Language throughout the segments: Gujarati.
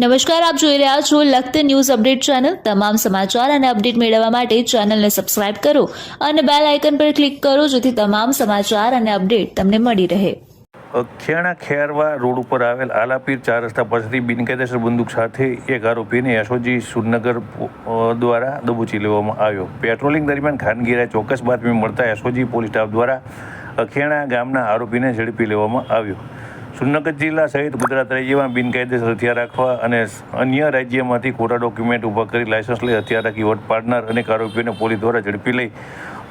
નમસ્કાર, આપ જોઈ રહ્યા છો લખત ન્યૂઝ અપડેટ ચેનલ. તમામ સમાચાર અને અપડેટ મેળવવા માટે ચેનલને સબસ્ક્રાઇબ કરો અને બેલ આઇકન પર ક્લિક કરો જેથી તમામ સમાચાર અને અપડેટ તમને મળી રહે. ખેણા ખેરવા રોડ ઉપર આવેલ આલાપીર ચાર રસ્તા પાસેથી બિનકાયદેસર બંદૂક સાથે એક આરોપીને યશોજી સુરનગર દ્વારા દબોચી લેવામાં આવ્યો. પેટ્રોલિંગ દરમિયાન ખાનગીરાએ ચોક્કસ બાતમી મળતા યશોજી પોલીસ સ્ટાફ દ્વારા અખેણા ગામના આરોપીને ઝડપી લેવામાં આવ્યો. સુરનગર જિલ્લા સહિત ગુજરાત રાજ્યમાં બિનકાયદેસર હથિયાર રાખવા અને અન્ય રાજ્યમાંથી ખોટા ડોક્યુમેન્ટ ઊભા કરી લાયસન્સ લઈ હથિયાર રાખી વોટ પાડનાર અનેક આરોપીઓને પોલીસ દ્વારા ઝડપી લઈ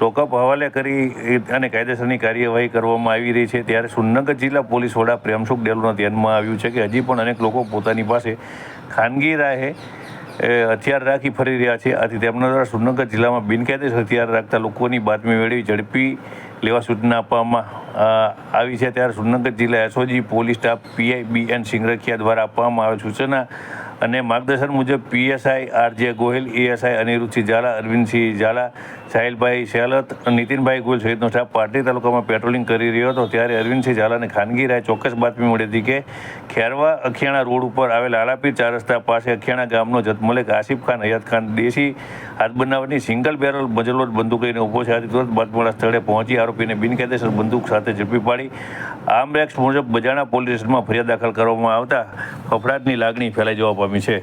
લોકઅપ હવાલે કરી અને કાયદેસરની કાર્યવાહી કરવામાં આવી રહી છે. ત્યારે સુરનગર જિલ્લા પોલીસ વડા પ્રેમસુખ ડેલોના ધ્યાનમાં આવ્યું છે કે હજી પણ અનેક લોકો પોતાની પાસે ખાનગી રાહે હથિયાર રાખી ફરી રહ્યા છે. આથી તેમના દ્વારા સુરનગર જિલ્લામાં બિનકાયદેસર હથિયાર રાખતા લોકોની બાતમી મેળવી ઝડપી લેવા સૂચના આપવામાં આવી છે. ત્યારે સુરનગર જિલ્લા SOG police staff PI B N Singarkhiya દ્વારા આપવામાં આવેલ સૂચના અને માર્ગદર્શન મુજબ PSI RJ Gohil, ASI Aniruddhsinh Zala, Arvindsinh Zala, Sahilbhai Shelat Nitinbhai Gohil સહિતનો સ્ટાફ પાટડી તાલુકામાં પેટ્રોલિંગ કરી રહ્યો હતો. ત્યારે અરવિંદસિંહ ઝાલાને ખાનગી રાય ચોક્કસ બાતમી મળી હતી કે ખેરવા અખિયાણા રોડ ઉપર આવેલ આલાપીર ચાર રસ્તા પાસે અખિયાણા ગામનો જતમલેક આસિફ ખાન, હયાત ખાન દેશી હાથ બનાવવાની સિંગલ બેરલ મજલોટ બંદૂક લઈને ઊભો છે. આથી તુરંત બાતમીવાળા સ્થળે પહોંચી આરોપીને બિનકાયદેસર બંદૂક સાથે ઝડપી પાડી. આમ એક્ટ મુજબ બજાણા પોલીસ સ્ટેશનમાં ફરિયાદ દાખલ કરવામાં આવતા ફફડાટની લાગણી ફેલાઈ જવા પામી છે.